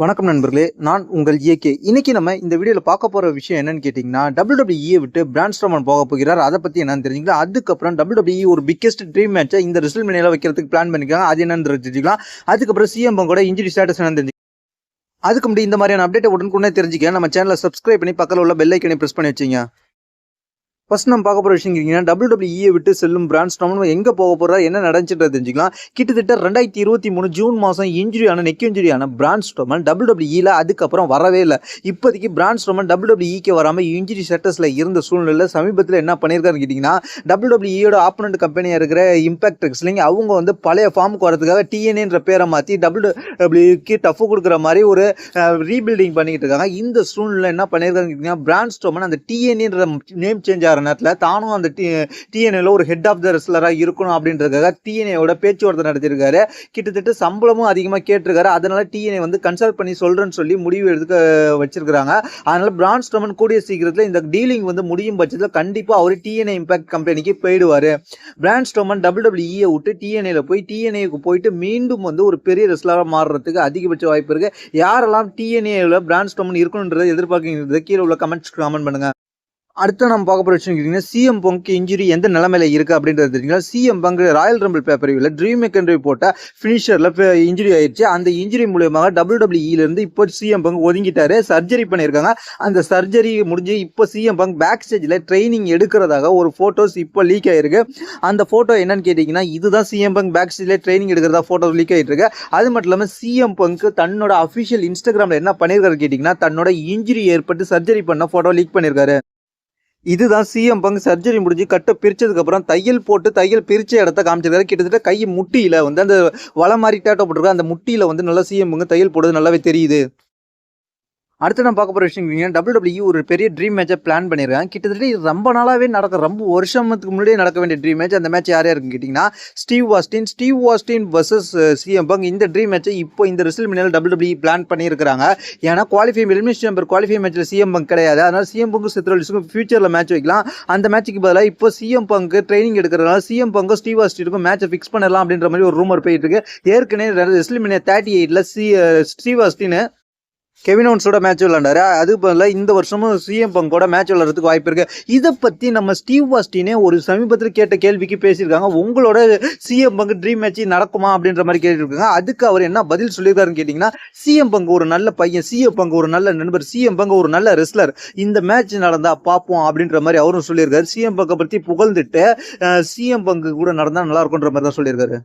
வணக்கம் நண்பர்களே நான் உங்கள் ஏகே. இன்னைக்கு நம்ம இந்த வீடியோவில் பார்க்க போகிற விஷயம் என்னன்னு கேட்டிங்கன்னா டபிள்யூடபிள்யூஇ விட்டு பிராண்ட் ஸ்ட்ரோமன் போக போகிறார். அதை பற்றி என்னன்னு தெரிஞ்சுக்கலாம். அதுக்கப்புறம் டபிள்யூடபிள்யூஇ ஒரு பிக்கெஸ்ட் ட்ரீம் மேட்சை இந்த ரிசல்ட் மேனியில் வைக்கிறதுக்கு பிளான் பண்ணிக்கலாம் அது என்னன்னு தெரிஞ்சுக்கலாம். அதுக்கப்புறம் சிஎம் கூட இன்ஜுரி ஸ்டேட்டஸ் என்னன்னு தெரிஞ்சு அதுக்கு முன்னாடி இந்த மாதிரியான அப்டேட்டை உடனுக்குடனே தெரிஞ்சுக்க. நம்ம சேனலை சப்ஸ்கிரைப் பண்ணி பக்கத்தில் உள்ள பெல்லைக்கனை ப்ரெஸ் பண்ணி வச்சிங்க. ஃபர்ஸ்ட் நம்ம பார்க்க போகிற விஷயம் கேட்டிங்கன்னா WWE விட்டு செல்லும் பிராண்ட் நம்ம எங்கே போக போகிறா என்ன நடந்துச்சுன்றது தெரிஞ்சுக்கலாம். கிட்டத்தட்ட ரெண்டாயிரத்தி இருபத்தி மூணு ஜூன் மாதம் இன்ஜுரியான நெக் இன்ஜுரியான பிராண்ட் ஸ்டோமன் டபிள்யூடபிள்யூல அதுக்கப்புறம் வரவே இல்லை. இப்போதைக்கு பிராண்ட் ஸ்டோமன் டபிள்யூடபிள்யூக்கு வராமல் இன்ஜுரி ஸ்டேட்டஸில் இருந்த சூழ்நிலை சமீபத்தில் என்ன பண்ணியிருக்காருன்னு கேட்டிங்கன்னா டபிள்யூடபிள்யூட ஆப்பனண்ட் கம்பெனியாக இருக்கிற இம்பாக்ட் ரெக்ஸ்லிங் அவங்க வந்து பழைய ஃபார்முக்கு வரதுக்காக டிஎன்ஏன்ற பேரை மாற்றி டபிள்யூடபிள்யூக்கு டஃப் கொடுக்குற மாதிரி ஒரு ரீபில்டிங் பண்ணிக்கிட்டு இருக்காங்க. இந்த சூழ்நிலை என்ன பண்ணியிருக்காருன்னு கேட்டிங்கன்னா பிராண்ட் ஸ்டோமன் அந்த டிஎன்ஏன்ற நேம் சேஞ்ச் ஆகிற நேரத்தில் தானும் அந்த டி டிஎன்ஏல ஒரு ஹெட் ஆஃப் த ரெஸ்லராக இருக்கணும் அப்படின்றதுக்காக டிஎன்ஏவோட பேச்சுவார்த்தை நடத்தியிருக்காரு. கிட்டத்தட்ட சம்பளமும் அதிகமாக கேட்டிருக்காரு. அதனால டிஎன்ஏ வந்து கன்சல்ட் பண்ணி சொல்கிறேன்னு சொல்லி முடிவு எடுக்க வச்சுருக்கிறாங்க. அதனால் பிராண்ட் ஸ்டோமன் கூடிய சீக்கிரத்தில் இந்த டீலிங் வந்து முடியும் பட்சத்தில் கண்டிப்பாக அவர் டிஎன்ஏ இம்பாக்ட் கம்பெனிக்கு போயிடுவார். பிராண்ட் ஸ்டோமன் டபிள்யூடபிள்யூஇயை விட்டு டிஎன்ஏல போய் டிஎன்ஏக்கு போயிட்டு மீண்டும் வந்து ஒரு பெரிய ரெஸ்லராக மாறுறதுக்கு அதிகபட்ச வாய்ப்பு இருக்குது யாரெல்லாம் டிஎன்ஏவில் பிராண்ட் ஸ்டோமன் இருக்கணுன்றதை எதிர்பார்க்கிறது கீழே உள்ள கமெண்ட்ஸ் கமெண்ட் பண்ணுங்க. அடுத்து நம்ம பார்க்க போகிற விஷயம் கேட்டிங்கன்னா சிஎம் பங்க் இன்ஜுரி எந்த நிலமையில இருக்குது அப்படின்றது தெரிஞ்சுக்கலாம் சிஎம் பங்க் ராயல் ரம்பிள் பேப்பர் பேப்பரிவில் ட்ரீம் மேக்கன்ட்ரி போட்ட ஃபினிஷரில் இன்ஜுரி ஆயிடுச்சு. அந்த இன்ஜுரி மூலியமாக டபிள்யூடபிள்யூஇலேருந்து இப்போ சிஎம் பங்க் ஒதுங்கிட்டாரு. சர்ஜரி பண்ணியிருக்காங்க. அந்த சர்ஜரி முடிஞ்சு இப்போ சிஎம் பங்க் பேக் ஸ்டேஜில் ட்ரைனிங் எடுக்கிறதாக ஒரு ஃபோட்டோஸ் இப்போ லீக் ஆயிருக்கு. அந்த ஃபோட்டோ என்னன்னு கேட்டிங்கன்னா இதுதான் சிஎம் பங்க் பேக் ஸ்டேஜில் ட்ரைனிங் எடுக்கிறதா ஃபோட்டோ லீக் ஆகிட்டு இருக்கு அது மட்டும் இல்லாமல் சிஎம் பங்க் தன்னோட அஃபிஷியல் இன்ஸ்டாகிராமில் என்ன பண்ணியிருக்காரு கேட்டிங்கன்னா தன்னோட இன்ஜுரி ஏற்பட்டு சர்ஜரி பண்ண ஃபோட்டோ லீக் பண்ணியிருக்காரு. இதுதான் சிஎம் பங்கு சர்ஜரி முடிஞ்சு கட்டை பிரித்ததுக்கப்புறம் தையல் போட்டு தையல் பிரித்த இடத்த காமிச்சிருக்காரு. கிட்டத்தட்ட கை முட்டியில் வந்து அந்த வள மாதிரி டேட்டோ போட்டிருக்காரு. அந்த முட்டியில் வந்து நல்லா சிஎம் பங்கு தையல் போடுறது நல்லாவே தெரியுது. அடுத்து நான் பார்க்க போகிற விஷயம் டபிள்யூடபிள்யூ ஒரு பெரிய ட்ரீம் மேட்சை பிளான் பண்ணியிருக்காங்க கிட்டத்தட்ட இது ரொம்ப நாளாகவே நடக்க ரொம்ப வருஷத்துக்கு முன்னாடியே நடக்க வேண்டிய ட்ரீம் மேட்ச் அந்த மேட்ச் யார் யாருன்னு கேட்டிங்கன்னா Steve Austin. Steve Austin versus CM Punk இந்த ட்ரீம் மேட்சை இப்போ இந்த ரிசல் மினியில் டபுள் டபிள்யூ பிளான் பண்ணியிருக்காங்க ஏன்னா குவாலிஃபை எலிமினேஷன் நம்பர் குவாலிஃபை மேட்ச்சில் சிஎம் பங்க் கிடையாது. அதனால் சிஎம் பங்கு சித்ரோலிஸுக்கும் ஃபியூச்சரில் மேட்ச் வைக்கலாம். அந்த மேட்ச்சுக்கு பதிலாக இப்போ சிஎம் பங்கு ட்ரைனிங் எடுக்கிறதுனால சிஎம் பங்கு ஸ்டீவ் வாஸ்டினுக்கும் மேட்சை ஃபிக்ஸ் பண்ணலாம் அப்படின்ற மாதிரி ஒரு ரூமர் போயிட்டு இருக்கு. ஏற்கனவே ரிசல்ட் மினியா தேர்ட்டி எயிட்டில் சி ஸ்டீவ் வாஸ்டின் கெவின் ஓன்ஸோட மேட்ச் விளாண்டாரு அது போல இந்த வருஷமும் சிஎம் பங்கோட மேட்ச் விளாட்றதுக்கு வாய்ப்பு இருக்கு. இதை பற்றி நம்ம ஸ்டீவ் வாஸ்டினே ஒரு சமீபத்தில் கேட்ட கேள்விக்கு பேசியிருக்காங்க. உங்களோட சிஎம் பங்கு ட்ரீம் மேட்ச் நடக்குமா அப்படின்ற மாதிரி கேட்டிருக்காங்க. அதுக்கு அவர் என்ன பதில் சொல்லியிருக்காருன்னு கேட்டிங்கன்னா சிஎம் பங்கு ஒரு நல்ல பையன் சிஎம் பங்கு ஒரு நல்ல நண்பர் சிஎம் பங்கு ஒரு நல்ல ரெஸ்லர் இந்த மேட்ச் நடந்தா பார்ப்போம் அப்படின்ற மாதிரி அவரும் சொல்லியிருக்காரு. சிஎம் பங்கை பற்றி புகழ்ந்துட்டு சிஎம் பங்கு கூட நடந்தால் நல்லா இருக்குன்ற மாதிரி தான் சொல்லியிருக்காரு.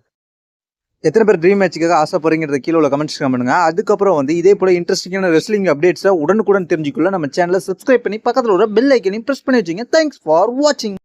எத்தனை பேர் ட்ரீம் மேட்சுக்காக ஆசைப்படுறீங்கிறத கீழே உள்ள கமெண்ட்ஸ் பண்ணுங்க. அதுக்கப்புறம் வந்து இதே போல இன்ட்ரெஸ்டிங்கான ரெஸ்லிங் அப்டேட்ஸை உடனுக்குடன் தெரிஞ்சுக்கொள்ள நம்ம சேனலை சப்ஸ்கிரைப் பண்ணி பக்கத்தில் ஒரு பெல் ஐக்கனையும் ப்ரெஸ் பண்ணி வச்சுங்க. தேங்க்ஸ் ஃபார் வாட்சிங்